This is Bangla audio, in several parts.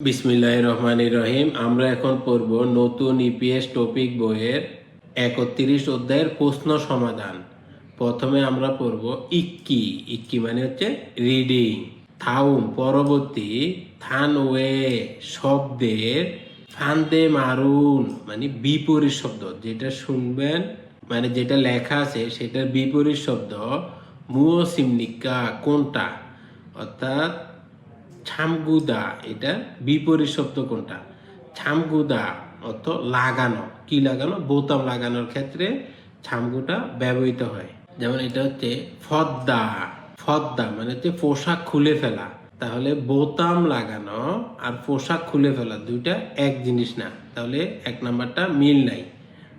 বিসমিল্লাহ রহমান রহিম। আমরা এখন পড়ব নতুন ইপিএস টপিক বইয়ের একত্রিশ অধ্যায়ের প্রশ্ন সমাধান। প্রথমে আমরা পড়ব ইক্কি। ইক্কি মানে হচ্ছে রিডিং থাউম পরবর্তী থানওয়ে শব্দের ফান্দে মারুন মানে বিপরীত শব্দ। যেটা শুনবেন মানে যেটা লেখা আছে, সেটার বিপরীত শব্দ মুও সিমনিকা কোনটা? অর্থাৎ ছামগুদা, এটা বিপরীত শব্দ কোনটা? ছামগুদা অর্থ লাগানো। কি লাগানো? বোতাম লাগানোর ক্ষেত্রে ছামগুটা ব্যবহৃত হয়। যেমন এটা হচ্ছে ফদ্দা। ফদ্দা মানে হচ্ছে পোশাক খুলে ফেলা। তাহলে বোতাম লাগানো আর পোশাক খুলে ফেলা দুইটা এক জিনিস না। তাহলে এক নাম্বারটা মিল নাই।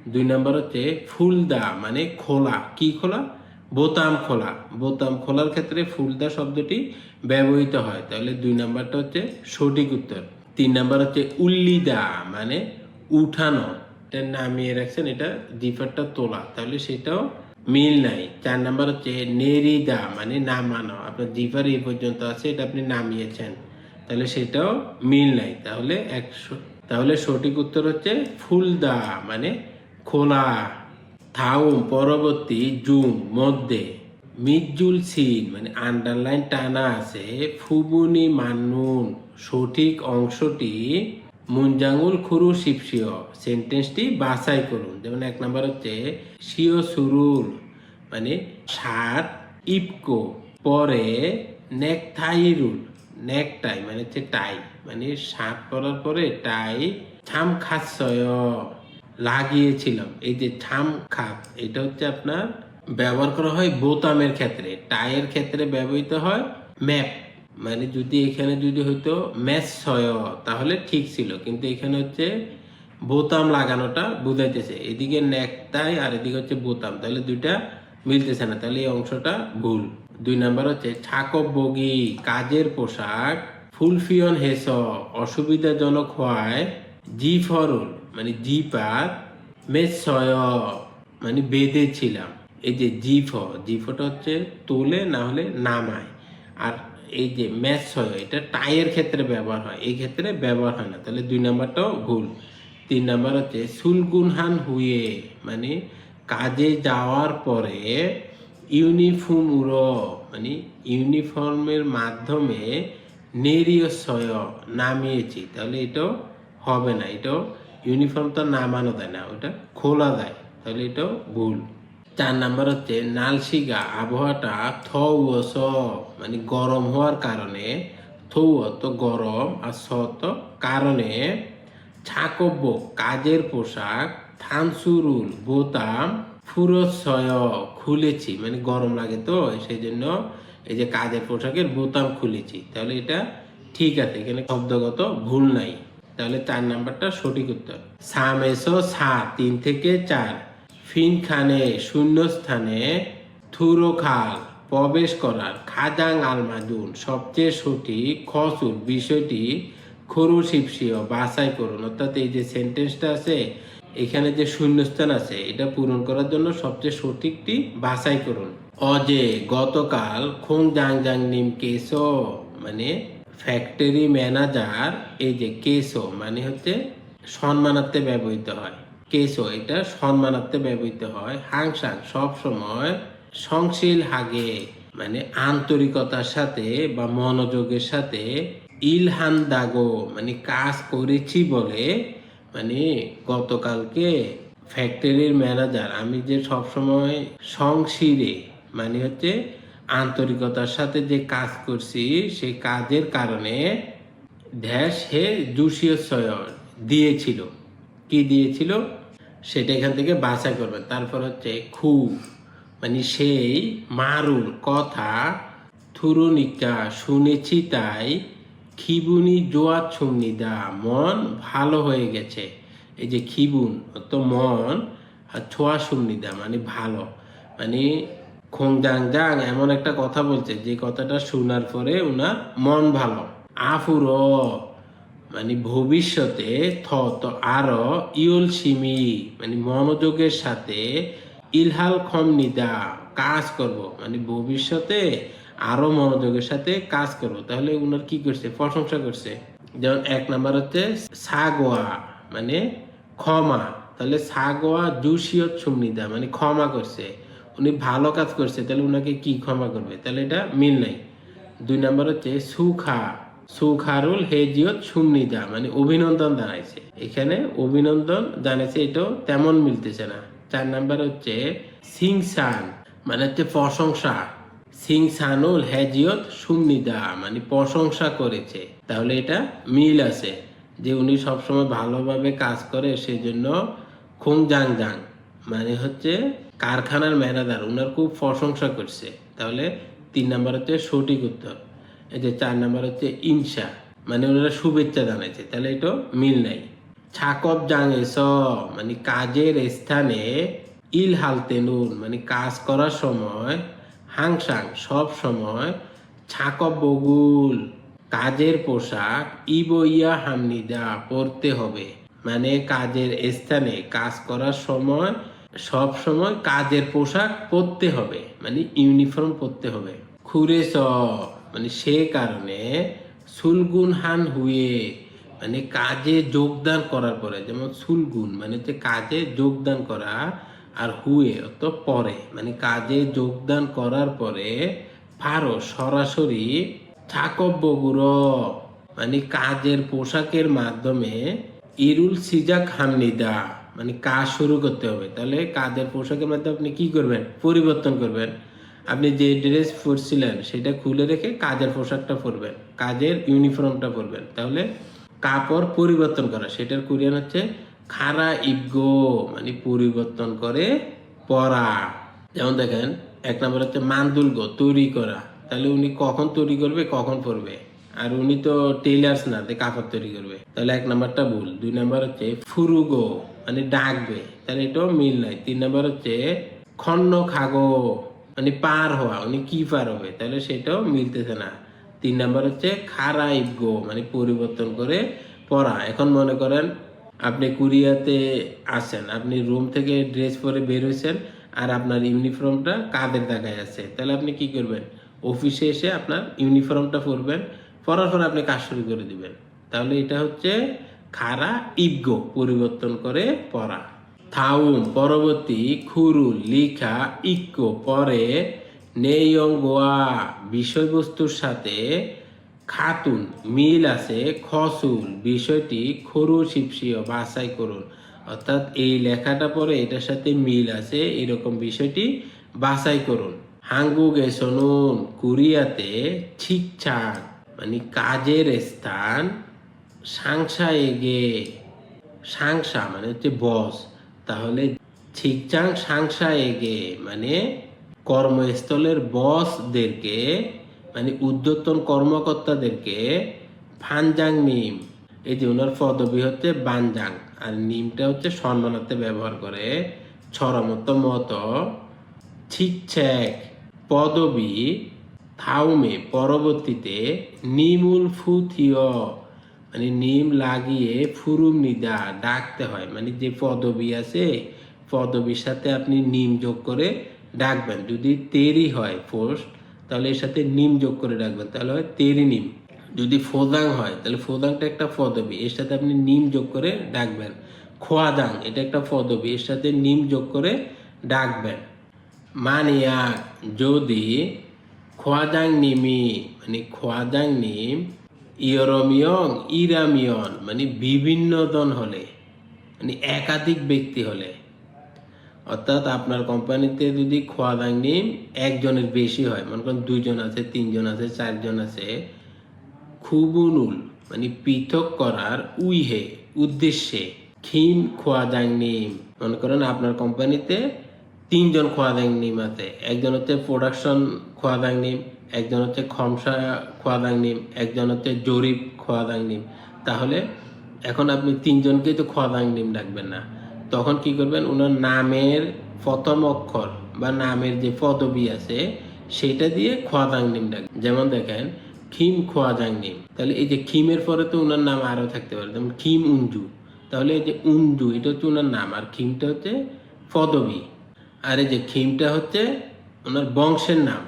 দুই নাম্বার হচ্ছে ফুলদা মানে খোলা। কি খোলা? বোতাম খোলা। বোতাম খোলার ক্ষেত্রে ফুলদা শব্দটি ব্যবহৃত হয়। তাহলে দুই নাম্বারটা হচ্ছে সঠিক উত্তর। তিন নাম্বার হচ্ছে উল্লিদা মানে উঠানো। এটা নামিয়ে রাখছেন, এটা জিফারটা তোলা। তাহলে সেটাও মিল নাই। চার নাম্বার হচ্ছে নেরিদা মানে নামানো। আপনার জিফার এই পর্যন্ত আছে, এটা আপনি নামিয়েছেন। তাহলে সেটাও মিল নাই। তাহলে একশো তাহলে সঠিক উত্তর হচ্ছে ফুলদা মানে খোলা। থাউম পরবর্তী জুম মধ্যে মিজুল সিন মানে আন্ডারলাইন টানা আছে, ফুবুনি মান্নুন, সঠিক অংশটি মুঞ্জাঙ্গুল খুরু শিপসিও সেন্টেন্সটি বাছাই করুন। যেমন এক নম্বর হচ্ছে, শিও সুরুল মানে শার্ট ইপকো পরে নেকথাইরুল নেকটাই মানে হচ্ছে টাই মানে শার্ট পরার পরে টাই ছাম খাচ্ছয় লাগিয়েছিলাম। এই যে ঠাম খাপ, এটা হচ্ছে আপনার ব্যবহার করা হয় বোতামের ক্ষেত্রে। টায়ের ক্ষেত্রে ব্যবহৃত হয় ম্যাপ। মানে যদি এখানে যদি হয়তো ম্যাচ ছয় তাহলে ঠিক ছিল। কিন্তু এখানে হচ্ছে বোতাম লাগানোটা বুঝাইতেছে। এদিকে নেকটাই আর এদিকে হচ্ছে বোতাম। তাহলে দুইটা মিলতেছে না। তাহলে এই অংশটা ভুল। দুই নাম্বার হচ্ছে ছাকব বগি, কাজের পোশাক, ফুলফিয়ন হেস অসুবিধাজনক হওয়ায় জি ফরুল। মানে জি পার মানে বেঁধেছিলাম এই যে জিফ জিফটা হচ্ছে তোলে না হলে নামায়। আর এই যে ছয় এটা টাইয়ের ক্ষেত্রে ব্যবহার হয়। এই ক্ষেত্রে ব্যবহার হয় না। তাহলে দুই নাম্বারটাও ভুল। তিন নাম্বার হচ্ছে সুলগুনহান হুয়ে মানে কাজে যাওয়ার পরে ইউনিফর্ম উড়ো মানে ইউনিফর্মের মাধ্যমে নেরিয় নামিয়েছি। তাহলে এটাও হবে না। এটাও ইউনিফর্ম তো নামানো দেয় না, ওটা খোলা দেয়, তাহলে এটাও ভুল। চার নাম্বার হচ্ছে, নালসিগা আবহাওয়াটা থ স মানে গরম হওয়ার কারণে থৌ তো গরম আর স তো কারণে, ছাকব্য, কাজের পোশাক, থানসুরুল, বোতাম ফুরসয় খুলেছি মানে গরম লাগে তো সেই জন্য এই যে কাজের পোশাকের বোতাম খুলেছি, তাহলে এটা ঠিক আছে, এখানে শব্দগত ভুল নাই। তাহলে চার নাম্বারটা সঠিক উত্তর। সাম এসো সা তিন থেকে চার। ফিন খানে শূন্য স্থানে থুরো খাল প্রবেশ করার খাজাং আলমাদুন, সবচেয়ে সঠিক খসুর বিষয়টি খরু শিপসিও বাছাই করুন। অর্থাৎ এই যে সেন্টেন্সটা আছে, এখানে যে শূন্যস্থান আছে, এটা পূরণ করার জন্য সবচেয়ে সঠিকটি বাছাই করুন। অজে গতকাল খোং জাং জাং নিম কেসো মানে ফ্যাক্টরি ম্যানেজার এই যে কেসো মানে হচ্ছে সম্মানার্থে ব্যবহৃত হয়। কেসো, এটা সম্মানার্থে ব্যবহৃত হয়। হাংসাং সব সময় সংশীল হাগে মানে আন্তরিকতার সাথে বা মনোযোগের সাথে ইলহান দাগো মানে কাজ করেছি বলে মানে গতকালকে ফ্যাক্টরির ম্যানেজার আমি যে সবসময় সংশিরে মানে হচ্ছে আন্তরিকতার সাথে যে কাজ করছি, সেই কাজের কারণে ড্যাশ হে দুশীয় দিয়েছিল। কি দিয়েছিল? সেটা এখান থেকে বাছাই করবেন তারপর হচ্ছে খুব মানে সেই মারুল কথা থুরুনিকা শুনেছি তাই, খিবুনি জোয়া ছুমনিদা, মন ভালো হয়ে গেছে। এই যে খিবুন, তো মন আর ছোয়া সুমনিদা মানে ভালো। মানে খোংজাং জাং এমন একটা কথা বলছে, যে কথাটা শোনার পরে উনার মন ভালো। আফুর মানে ভবিষ্যতে থ তো আরও ইউল সিমি মানে মনোযোগের সাথে ইলহাল খম নিদা কাজ করব মানে ভবিষ্যতে আরও মনোযোগের সাথে কাজ করব। তাহলে উনার কি করছে? প্রশংসা করছে। যেমন এক নাম্বার হচ্ছে সাগোয়া মানে ক্ষমা। তাহলে সাগোয়া জুসিয়ত সুমনিদা মানে ক্ষমা করছে। ভালো কাজ করছে, তাহলে উনাকে কি ক্ষমা করবে? তাহলে এটা মিল নাই। দুই নম্বর হচ্ছে সুখা। সুখারুল হেজিয়ত সুমনিদা মানে অভিনন্দন জানাইছে। এখানে অভিনন্দন জানাইছে, এটাও তেমন মিলতেছে না। চার নাম্বার হচ্ছে সিংসান মানে হচ্ছে প্রশংসা। সিং সানুল হেজিয়ত সুমনিদা মানে প্রশংসা করেছে। তাহলে এটা মিল আছে, যে উনি সবসময় ভালোভাবে কাজ করে, সেজন্য খুং জাং জাং মানে হচ্ছে কারখানার ম্যানেজার ওনার খুব প্রশংসা করছে। তাহলে তিন নাম্বার হচ্ছে সঠিক উত্তর। এই যে চার নাম্বার হচ্ছে ইনসা মানে ওনারা শুভেচ্ছা জানাইছে, তাহলে এটা মিল নাই। ছাকব জাঙেস মানে কাজের স্থানে ইল হালতে নুন মানে কাজ করার সময় হাংসাং সব সময় ছাকব বগুল, কাজের পোশাক ইবইয়া হামনিদা পরতে হবে। মানে কাজের স্থানে কাজ করার সময় সব সময় কাজের পোশাক পরতে হবে মানে ইউনিফর্ম পরতে হবে। খুরে স মানে সে কারণে সুলগুন হান হুয়ে মানে কাজে যোগদান করার পরে, যেমন সুলগুন মানে হচ্ছে কাজে যোগদান করা আর হুয়ে অত পরে মানে কাজে যোগদান করার পরে ফারো, সরাসরি ছাকব্যগুর মানে কাজের পোশাকের মাধ্যমে ইরুল সিজাক হামনিদা মানে কাজ শুরু করতে হবে। তাহলে কাজের পোশাকের মাধ্যমে আপনি কি করবেন? পরিবর্তন করবেন। আপনি যে ড্রেস পরছিলেন, সেটা খুলে রেখে কাজের পোশাকটা পরবেন। কাজের ইউনিফর্মটা পরবেন। তাহলে কাপড় পরিবর্তন করা। সেটার কোরিয়ান হচ্ছে খারা ইবগো মানে পরিবর্তন করে পরা। যেমন দেখেন, এক নম্বর হচ্ছে মান্দুলগো, তৈরি করা। তাহলে উনি কখন তৈরি করবে, কখন পরবে? আর উনি তো টেইলার্স না, তে কাপড় তৈরি করবে। তাহলে এক নাম্বারটা ভুল। দুই নাম্বার হচ্ছে ফুরুগো মানে ডাকবে। তাহলে এটাও মিল নাই। তিন নাম্বার হচ্ছে খন্ন খাগো মানে পার হওয়া, উনি কি পার হবে। তাহলে সেটাও মিলতেছে না। তিন নাম্বার হচ্ছে খারাইব গো মানে পরিবর্তন করে পড়া। এখন মনে করেন আপনি কুরিয়াতে আসেন আপনি রুম থেকে ড্রেস পরে বের হয়েছেন, আর আপনার ইউনিফর্মটা কাদের দেখায় আছে? তাহলে আপনি কি করবেন? অফিসে এসে আপনার ইউনিফর্মটা পরবেন পরার পর আপনি কাজ শুরু করে দিবেন। তাহলে এটা হচ্ছে খারা, ইবগো, পরিবর্তন করে পড়া। থাউম পরবর্তী, খুরু, লিখা ইক্কো পরে নেয়ঙ্গোয়া বিষয়বস্তুর সাথে খাতুন, মিল আছে, খসুল, বিষয়টি খরু শিপসিও বাছাই করুন। অর্থাৎ এই লেখাটা পরে এটার সাথে মিল আছে, এরকম বিষয়টি বাছাই করুন। হাঙ্গুগে শুনুন কুরিয়াতে ঠিকঠাক মানে কাজের স্থান সাংসা এগে সাংসা মানে হচ্ছে বস। তাহলে ঠিকচাং সাংসা এগে মানে কর্মস্থলের বসদেরকে মানে উদ্যতন কর্মকর্তাদেরকে ফানজাং নিম। এই যে ওনার পদবি হচ্ছে বানজাং, আর নিমটা হচ্ছে সম্মানার্থে ব্যবহার করে ছড়মত মত। ঠিকছেক পদবি থাউমে পরবর্তীতে নিমুল ফুথিয় মানে নিম লাগিয়ে ফুরুম নিদা ডাকতে হয়। মানে যে পদবি আছে, পদবির সাথে আপনি নিম যোগ করে ডাকবেন। যদি তেরি হয় পোস্ট তাহলে এর সাথে নিম যোগ করে ডাকবেন। তাহলে হয় তেরি নিম। যদি ফোদাং হয়, তাহলে ফোদাংটা একটা পদবি। এর সাথে আপনি নিম যোগ করে ডাকবেন। খোয়াদাং, এটা একটা পদবি। এর সাথে নিম যোগ করে ডাকবেন। মানিয়া, যদি খোয়াদাং নিমি মানে খোয়াদাং নিম ইয়রমিয়ং ইরামিয়ন মানে বিভিন্ন দন হলে মানে একাধিক ব্যক্তি হলে অর্থাৎ আপনার কোম্পানিতে যদি খোয়াদাং নিম একজনের বেশি হয় মনে করেন দুইজন আছে তিনজন আছে চারজন আছে খুবুনুল মানে পৃথক করার উইহে উদ্দেশ্যে খিম খোয়াদাং নিম মনে করেন আপনার কোম্পানিতে তিনজন খোয়াদাং নিম আছে একজন হচ্ছে প্রোডাকশন খোয়াদাং নিম, একজন হচ্ছে খমসা খোয়াদাং নিম, একজন হচ্ছে জরিপ খোয়াদাং নিম। তাহলে এখন আপনি তিনজনকেই তো খোয়াদাং নিম ডাকবেন না। তখন কি করবেন? ওনার নামের প্রথম অক্ষর বা নামের যে পদবি আছে, সেটা দিয়ে খোয়াদাং নিম ডাকবেন যেমন দেখেন, খিম খোয়াদাং নিম। তাহলে এই যে খিমের পরে তো ওনার নাম আরও থাকতে পারে, যেমন খিম উঞ্জু। তাহলে এই যে উঞ্জু, এটা হচ্ছে ওনার নাম। আর খিমটা হচ্ছে পদবি। আর এই যে খিমটা হচ্ছে ওনার বংশের নাম।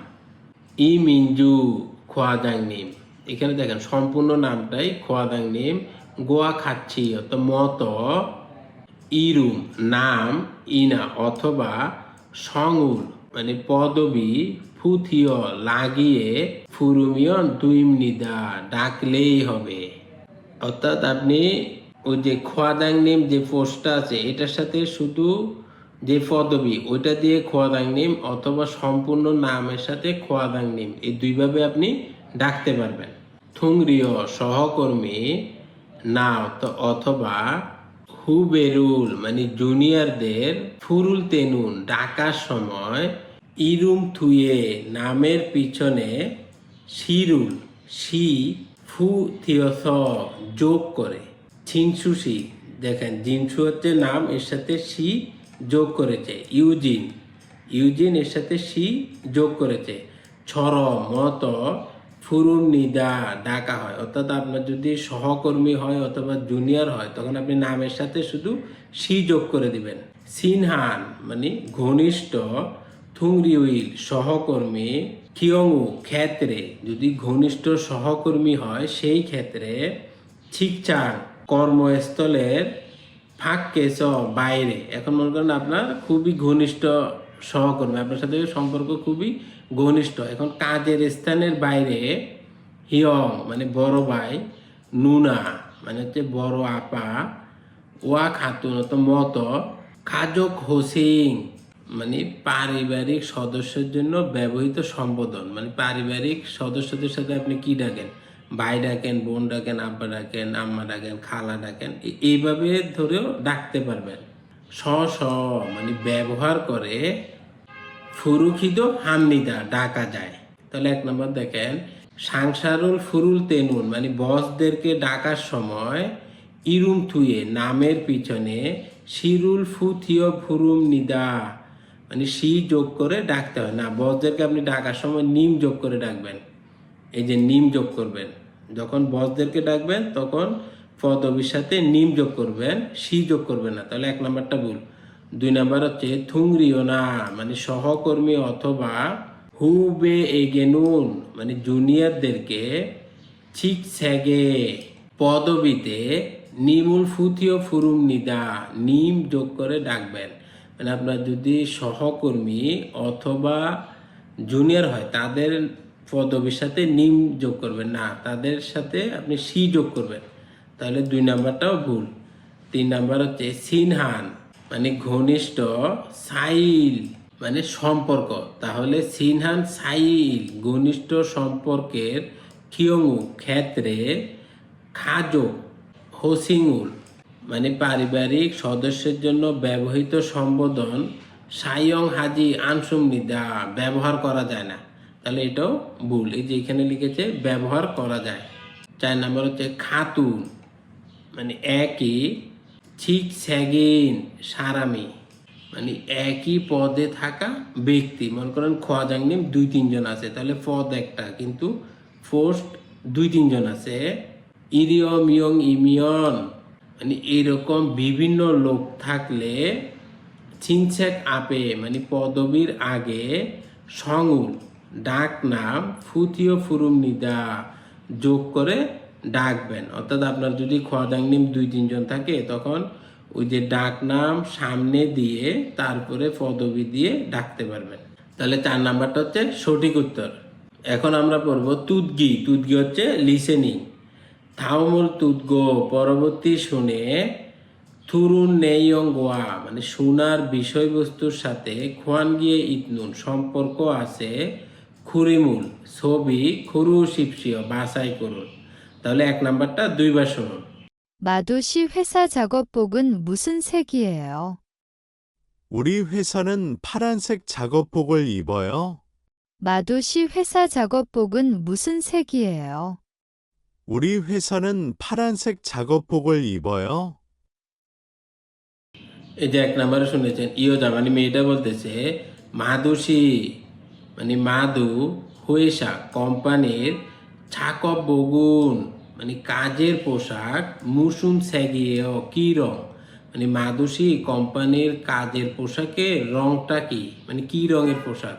ই মিঞ্জু খোয়াদাং নিম। এখানে দেখেন, সম্পূর্ণ নামটাই খোয়াদাং নেম। গোয়া খাচ্ছি অত মত, ইরুম, নাম, ইনা অথবা সংউল মানে পদবি, ফুথিয়, লাগিয়ে ফুরুমিয়ন দুইম নিদা ডাকলেই হবে। অর্থাৎ আপনি ওই যে খোয়াদাং নেম যে পোস্টটা আছে, এটার সাথে শুধু যে পদবি ওইটা দিয়ে খোয়াদাং নেম অথবা সম্পূর্ণ নামের সাথে খোয়াদাং নেম। এই দুইভাবে আপনি ডাকতে পারবেন। থুংরিয় সহকর্মী না অথ- অথবা হুবেরুল মানে জুনিয়রদের ফুরুল তেনুন ডাকার সময় ইরুম থুয়ে নামের পিছনে শিরুল সি ফু থিয়স যোগ করে। ছিংসুসি দেখেন জিনসু হচ্ছে নাম, এর সাথে সি যোগ করেছে। ইউজিন। ইউজিন এর সাথে সি যোগ করেছে। ছর মত, ফুরুন, নিদা ডাকা হয়। অর্থাৎ আপনার যদি সহকর্মী হয় অথবা জুনিয়র হয়, তখন আপনি নামের সাথে শুধু সি যোগ করে দিবেন। সিনহান মানে ঘনিষ্ঠ, থুংরিউইল, সহকর্মী কিয়ংউ ক্ষেত্রে। যদি ঘনিষ্ঠ সহকর্মী হয়, সেই ক্ষেত্রে ঠিকচাং কর্মস্থলের ফাঁক কেস বাইরে। এখন মনে করেন আপনার খুবই ঘনিষ্ঠ সহকর্মী। আপনার সাথে সম্পর্ক খুবই ঘনিষ্ঠ। এখন কাজের স্থানের বাইরে হিয়ং মানে বড় ভাই, নুনা মানে হচ্ছে বড় আপা, ওয়া খাতুন অত মত, খাজক হোসিং মানে পারিবারিক সদস্যের জন্য ব্যবহৃত সম্বোধন। মানে পারিবারিক সদস্যদের সাথে আপনি কি ডাকেন? ভাই ডাকেন, বোন ডাকেন, আব্বা ডাকেন, আম্মা ডাকেন, খালা ডাকেন এইভাবে ধরেও ডাকতে পারবেন। স স মানে ব্যবহার করে ফুরুখিত হামনিদা ডাকা যায়। তাহলে এক নম্বর দেখেন, সাংসারুল ফুরুল তেনুন মানে বসদেরকে ডাকার সময় ইরুম থুয়ে নামের পিছনে শিরুল ফুথিয় ফুরুম নিদা মানে সি যোগ করে ডাকতে হয়। না, বসদেরকে আপনি ডাকার সময় নিম যোগ করে ডাকবেন। এই যে নিম যোগ করবেন। যখন বসদেরকে ডাকবেন, তখন পদবীর সাথে নিম যোগ করবেন সি যোগ করবেন না। তাহলে এক নাম্বারটা ভুল। দুই নাম্বার হচ্ছে থুংরিও না মানে সহকর্মী অথবা হু হুবে এগেনুন মানে জুনিয়রদেরকে ঠিক স্যাগে পদবিতে নিমুল ফুথিও ফুরুম নিদা, নিম যোগ করে ডাকবেন। মানে আপনার যদি সহকর্মী অথবা জুনিয়র হয়, তাদের পদবীর সাথে নিম যোগ করবেন। না, তাদের সাথে আপনি সি যোগ করবেন। তাহলে দুই নাম্বারটাও ভুল। তিন নাম্বার হচ্ছে সিনহান মানে ঘনিষ্ঠ সাইল মানে সম্পর্ক। তাহলে সিনহান সাইল, ঘনিষ্ঠ সম্পর্কের কিয়ংউ ক্ষেত্রে খাজো হোসিংউল মানে পারিবারিক সদস্যের জন্য ব্যবহৃত সম্বোধন সাইয়ং হাজি আনসুমনিদা ব্যবহার করা যায় না। তাহলে এটাও ভুল। এই যে এখানে লিখেছে ব্যবহার করা যায়। চার নাম্বার হচ্ছে খাতুন মানে একই ঠিক স্যাগিন সারামি মানে একই পদে থাকা ব্যক্তি। মনে করেন খোয়াজাংনিম দুই তিনজন আছে, তাহলে পদ একটা, কিন্তু ফোর্স্ট দুই তিনজন আছে। ইরিয়ম, ইয়ং, ইমিয়ন মানে এরকম বিভিন্ন লোক থাকলে ছিনছেক আপে মানে পদবীর আগে সংউল ডাক নাম ফুতিও ফুরুম নিদা যোগ করে ডাকবেন। অর্থাৎ আপনার যদি খোয়াদাংনিম দুই তিনজন থাকে, তখন ওই যে ডাক নাম সামনে দিয়ে তারপরে পদবি দিয়ে ডাকতে পারবেন। তাহলে চার নাম্বারটা হচ্ছে সঠিক উত্তর। এখন আমরা পড়ব তুদগি তুদগি হচ্ছে লিসেনিং। থাউমুল তুদগো পরবর্তী শুনে থুরুন নেইয়ং গোয়া মানে শোনার বিষয়বস্তুর সাথে খোয়ান গিয়ে ইতনুন, সম্পর্ক আছে খুরিমুল ছবি খুরু শিপসিও বাছাই করুন তাহলে এক নাম্বারটা দুইবার শুনুন 마도씨 회사 작업복은 무슨 색이에요? 우리 회사는 파란색 작업복을 입어요. 마도씨 회사 작업복은 무슨 색이에요? 우리 회사는 파란색 작업복을 입어요. এই যে এক নাম্বারে শুনেছেন ইয়োজা মানে মেয়েটা বলতেছে মাদুসি মানে মাদু হুয়েসা কোম্পানির ছাকব বগুন মানে কাজের পোশাক, মুসুম স্যাগিয়েও কি রং? মানে মাদুসি কোম্পানির কাজের পোশাকের রংটা কি? মানে কি রঙের পোশাক?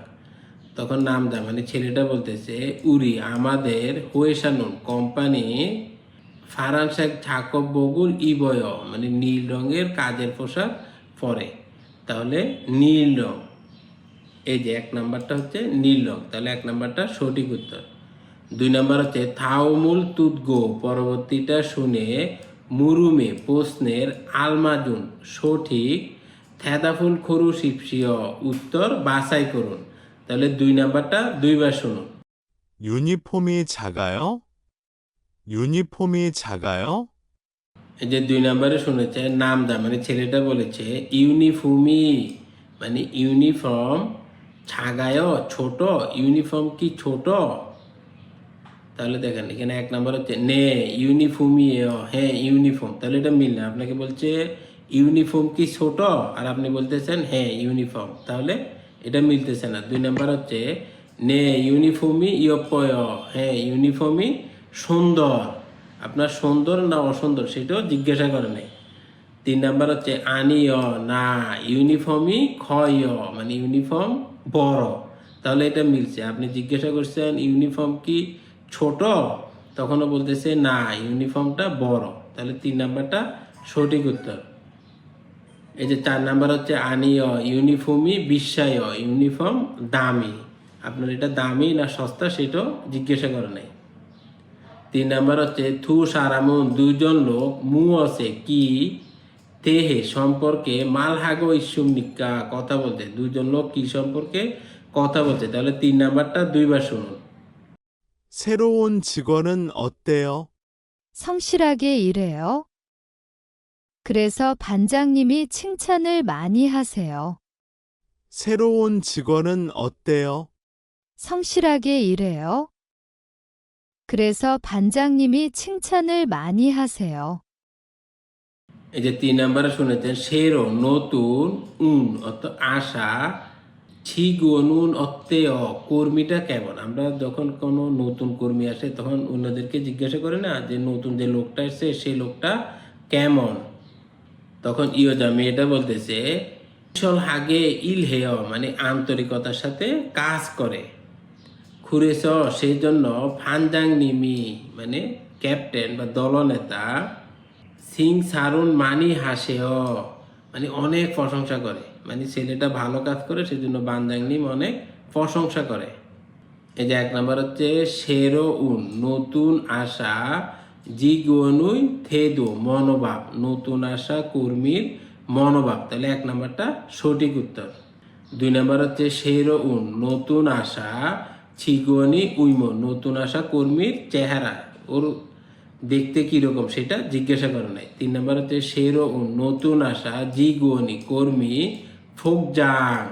তখন নামদা মানে ছেলেটা বলতেছে, উরি, আমাদের হুয়েশানুন কোম্পানি ফারানসাক ঝাকব বগুল ইবয় মানে নীল রঙের কাজের পোশাক পরে। তাহলে নীল রং। এই যে এক নাম্বারটা হচ্ছে নির্লক তাহলে এক নাম্বারটা সঠিক উত্তর। দুই নাম্বার হচ্ছে থাউমুল তুদগো পরবর্তীটা শুনে মুরুমে প্রশ্নের আলমাজুন সঠিক। থ্যাদাফুল খরু শিপসিয় উত্তর বাছাই করুন। তাহলে দুই নাম্বারটা দুইবার শুনুন। ইউনিফর্মে ছাগায় ইউনিফর্মে ছাগায় এই যে দুই নাম্বারে শুনেছে নাম দা মানে ছেলেটা বলেছে ইউনিফর্মি মানে ইউনিফর্ম ছাগায় ছোট, ইউনিফর্ম কি ছোট? তাহলে দেখেন, এখানে এক নাম্বার হচ্ছে, নে, ইউনিফর্মই হ্যাঁ ইউনিফর্ম। তাহলে এটা মিল না আপনাকে বলছে, ইউনিফর্ম কি ছোট? আর আপনি বলতেছেন হ্যাঁ ইউনিফর্ম। তাহলে এটা মিলতেছে না। দুই নাম্বার হচ্ছে, নে, ইউনিফর্মই ইয়পয় হ্যাঁ ইউনিফর্মই সুন্দর। আপনার সুন্দর না অসুন্দর, সেটাও জিজ্ঞাসা করে নাই। তিন নাম্বার হচ্ছে, আনিয়, না, ইউনিফর্মই ক্ষয় মানে ইউনিফর্ম বড়। তাহলে এটা মিলছে। আপনি জিজ্ঞাসা করছেন, ইউনিফর্ম কি ছোট? তখনও বলতেছে, না, ইউনিফর্মটা বড়। তাহলে তিন নাম্বারটা সঠিক উত্তর। এই যে চার নাম্বার হচ্ছে, আনিয়, ইউনিফর্মই বিশ্বায়, ইউনিফর্ম দামি। আপনার এটা দামি না সস্তা সেটাও জিজ্ঞাসা করে নাই। তিন নাম্বার হচ্ছে থু সারামুন দুজন লোক মু আছে, কি তেহে সম্পর্কে মালহাগো ইসুম নিকা কথা বলতে দুজন লোক কি সম্পর্কে কথা বলছে তাহলে তিন নাম্বারটা দুইবার শুনুন 새로운 직원은 어때요? 성실하게 일해요. 그래서 반장님이 칭찬을 많이 하세요. 새로운 직원은 어때요? 성실하게 일해요. 그래서 반장님이 칭찬을 많이 haseyo. এই যে তিন নাম্বারে শুনেছেন, সেরো, নতুন, উন অত আশা ছিগুনুন অত্তেয়, কর্মীটা কেমন? আমরা যখন কোনো নতুন কর্মী আসে, তখন অন্যদেরকে জিজ্ঞাসা করে না যে, নতুন যে লোকটা এসছে সেই লোকটা কেমন? তখন ইয়োজা মেয়েটা বলতেছে চল হাগে ইল হেয় মানে আন্তরিকতার সাথে কাজ করে। খুরেছ সেই জন্য ফানজাং নিমি মানে ক্যাপ্টেন বা দলনেতা সিং সারুন মানি হাসেও মানে অনেক প্রশংসা করে। মানে ছেলেটা ভালো কাজ করে, সেজন্য বানজাং নিম অনেক প্রশংসা করে। এই যে এক নম্বর হচ্ছে শেরো উন, নতুন আশা জিগুনুই থেদো, মনোভাব। নতুন আশা কর্মীর মনোভাব। তাহলে এক নাম্বারটা সঠিক উত্তর। দুই নাম্বার হচ্ছে শেরো উন, নতুন আশা ছিগুনি উইমো, নতুন আশা কর্মীর চেহারা। ওর দেখতে কীরকম সেটা জিজ্ঞাসা করে নাই। তিন নাম্বার হচ্ছে উন নতুন আশা, জিগুনি, কর্মী ফোক ফোকজাং।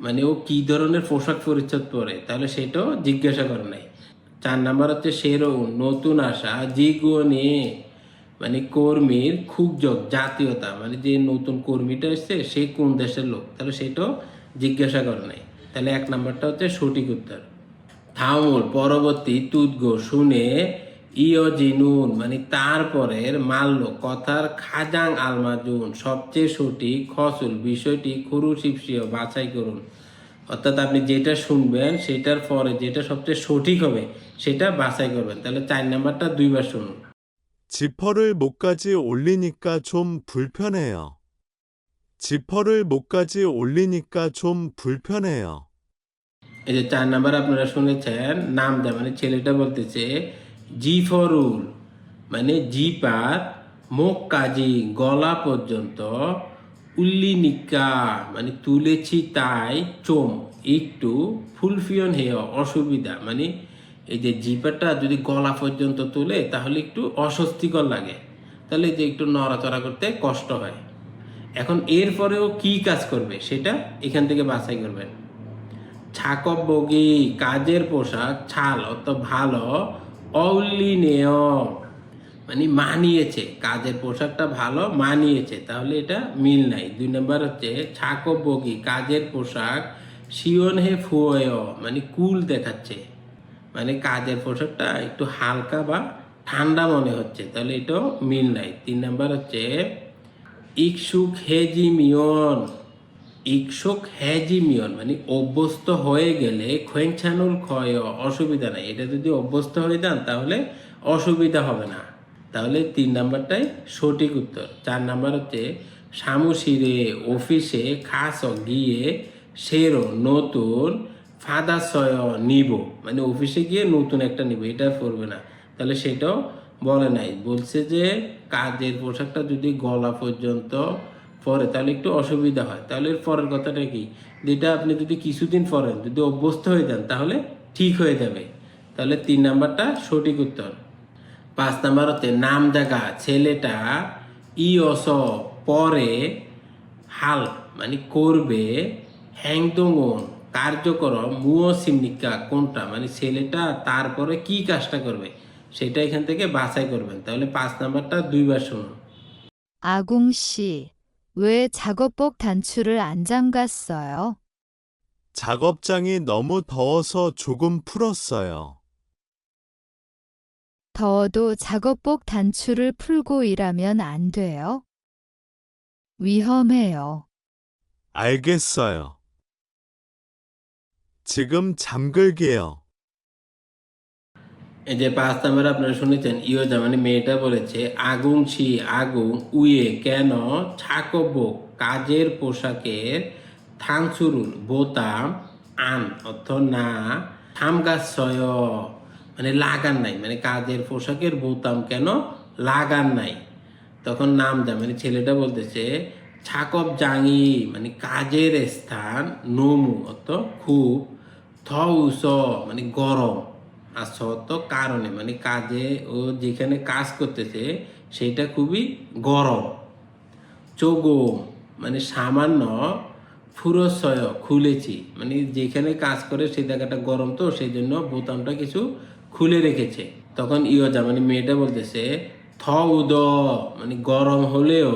মানে ও কি ধরনের পোশাক পরিচ্ছদ পরে? তাহলে সেটাও জিজ্ঞাসা করে নাই। চার নাম্বার হচ্ছে সেরো নতুন আসা জিগুনি মানে কর্মীর খুব খুবজক জাতীয়তা। মানে যে নতুন কর্মীটা এসছে, সে কোন দেশের লোক? তাহলে সেটাও জিজ্ঞাসা করে নাই। তাহলে এক নাম্বারটা হচ্ছে সঠিক উত্তর। থামুল পরবর্তী তুদগো শুনে ইয় জিনুন মানে তারপরের মাল্য কথার খাজাং আলমাজুন সবচেয়ে সঠিক খসুল বিষয়টি খুরু শিপসিও বাছাই করুন অর্থাৎ আপনি যেটা শুনবেন সেটার পরে যেটা সবচেয়ে সঠিক হবে সেটা বাছাই করবেন তাহলে চার নাম্বারটা দুইবার শুনুন 지퍼를 목까지 올리니까 좀 불편해요. 지퍼를 목까지 올리니까 좀 불편해요. এই যে চার নাম্বার আপনারা শুনেছেন নাম দেয় মানে ছেলেটা বলতেছে জি ফরুল মানে জি পার মুখ কাজি, গলা পর্যন্ত উল্লিনিকা মানে তুলেছি তাই চোম, একটু ফুলফিয়ন হেয়, অসুবিধা মানে এই যে জিপারটা যদি গলা পর্যন্ত তুলে, তাহলে একটু অস্বস্তিকর লাগে, তাহলে যে একটু নড়াচড়া করতে কষ্ট হয়। এখন এরপরেও কি কাজ করবে, সেটা এখান থেকে বাছাই করবেন। ছাকব বগি কাজের পোশাক, ছাল, অত ভালো অলিনেয় মানে মানিয়েছে, কাজের পোশাকটা ভালো, মানিয়েছে। তাহলে এটা মিল নাই। দুই নম্বর হচ্ছে ছাকব বগি, কাজের পোশাক, শিওন হে ফুয় মানে কুল দেখাচ্ছে। মানে কাজের পোশাকটা একটু হালকা বা ঠান্ডা মনে হচ্ছে, তাহলে এটাও মিল নাই। তিন নাম্বার হচ্ছে, ইকসুক হেজি মিয়ন ইকশোক হ্যাজিমিয়ন মানে অভ্যস্ত হয়ে গেলে খোয়েংছানুল ক্ষয়, অসুবিধা নাই। এটা যদি অভ্যস্ত হয়ে যান, তাহলে অসুবিধা হবে না। তাহলে তিন নাম্বারটাই সঠিক উত্তর। চার নাম্বার হচ্ছে, সামুশিরে অফিসে খাস গিয়ে সেরো নতুন ফাদাসয় নিব। মানে অফিসে গিয়ে নতুন একটা নিব, এটা পড়বে না। তাহলে সেটাও বলে নাই। বলছে যে, কাজের পোশাকটা যদি গলা পর্যন্ত পরে তাহলে একটু অসুবিধা হয় তাহলে এর পরের কথাটা কি যেটা আপনি যদি কিছুদিন পরেন যদি অভ্যস্ত হয়ে যান তাহলে ঠিক হয়ে যাবে তাহলে তিন নাম্বারটা সঠিক উত্তর পাঁচ নাম্বার হচ্ছে নাম জায়গা ছেলেটা ই অস পরে হাল মানে করবে হ্যাংদোঙন কার্যকরম মুও সিমনিকা কোনটা মানে ছেলেটা তারপরে কি কাজটা করবে সেটা এখান থেকে বাছাই করবেন তাহলে পাঁচ নাম্বারটা দুইবার শুনুন 아궁 씨, 왜 작업복 단추를 안 잠갔어요? 작업장이 너무 더워서 조금 풀었어요. 더워도 작업복 단추를 풀고 일하면 안 돼요? 위험해요. 알겠어요. 지금 잠글게요. এই যে পাঁচ নাম্বার আপনারা শুনেছেন ইয়োজা মানে মেয়েটা বলেছে, আগুন ছি, আগুন, উয়ে, কেন? ছাকব, কাজের পোশাকের থাংচুরুল বোতাম আন অর্থ না থাম গাছ থামগাছয় মানে লাগান নাই মানে কাজের পোশাকের বোতাম কেন লাগান নাই? তখন নাম যা মানে ছেলেটা বলতেছে, ছাকব জাঙি মানে কাজের স্থান নমু অর্থ খুব থ উস মানে গরম। আর সত কারণে মানে কাজে ও যেখানে কাজ করতেছে, সেটা খুবই গরম চোগো মানে সামান্য ফুরসয় খুলেছি। মানে যেখানে কাজ করে সেই জায়গাটা গরম তো সেই জন্য বোতামটা কিছু খুলে রেখেছে। তখন ইয়োজা মানে মেয়েটা বলতেছে থ উদ মানে গরম হলেও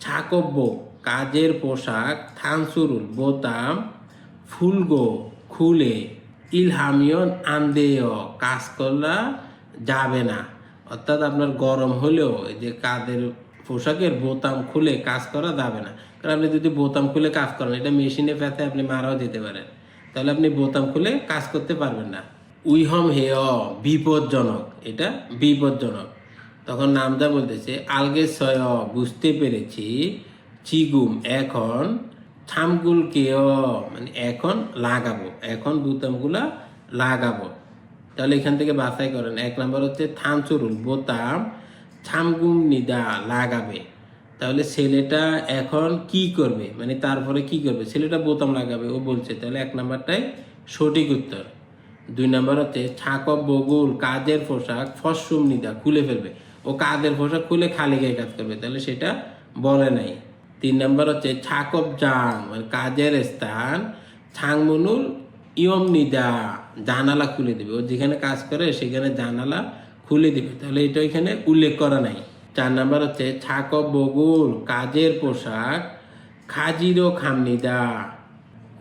ছাকব্য, কাজের পোশাক, থানসুরুল, বোতাম, ফুলগো খুলে ইলহামিয়ন আন্দেয় কাজ করলা যাবে না। অর্থাৎ আপনার গরম হলেও যে কাদের পোশাকের বোতাম খুলে কাজ করা যাবে না। কারণ আপনি যদি বোতাম খুলে কাজ করেন, এটা মেশিনে ফেতে আপনি মারাও যেতে পারেন। তাহলে আপনি বোতাম খুলে কাজ করতে পারবেন না। উইহম হেয় বিপজ্জনক। এটা বিপজ্জনক। তখন নামটা বলতেছে আলগে সয় বুঝতে পেরেছি, চিগুম, এখন থামগুলকেও মানে এখন লাগাবো, এখন বুতামগুলা লাগাবো। তাহলে এখান থেকে বাছাই করেন, এক নাম্বার হচ্ছে থামচুরুল, বোতাম থামগুম নিদা লাগাবে। তাহলে ছেলেটা এখন কি করবে? মানে তারপরে কি করবে? ছেলেটা বোতাম লাগাবে, ও বলছে, তাহলে এক নাম্বারটাই সঠিক উত্তর। দুই নাম্বার হচ্ছে ছাকব বগুল কাজের পোশাক? ফসুম নিদা, খুলে ফেলবে। ও কাজের পোশাক খুলে খালি গায়ে কাজ করবে, তাহলে সেটা বলে নাই। তিন নম্বর হচ্ছে ছাকব জাং মানে কাজের স্থান। ছাংমনুল ইয়ম নিদা জানালা খুলে দেবে। ও যেখানে কাজ করে সেখানে জানালা খুলে দিবে। তাহলে এটা এখানে উল্লেখ করা নাই। চার নাম্বার হচ্ছে ছাকব বগুল, কাজের পোশাক খাজিরও খামনিদা,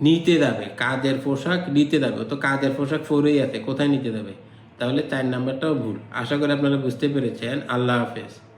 নিতে যাবে। কাজের পোশাক নিতে যাবে। তো কাজের পোশাক পরেই আছে, কোথায় নিতে যাবে? তাহলে চার নাম্বারটাও ভুল। আশা করি আপনারা বুঝতে পেরেছেন। আল্লাহ হাফেজ।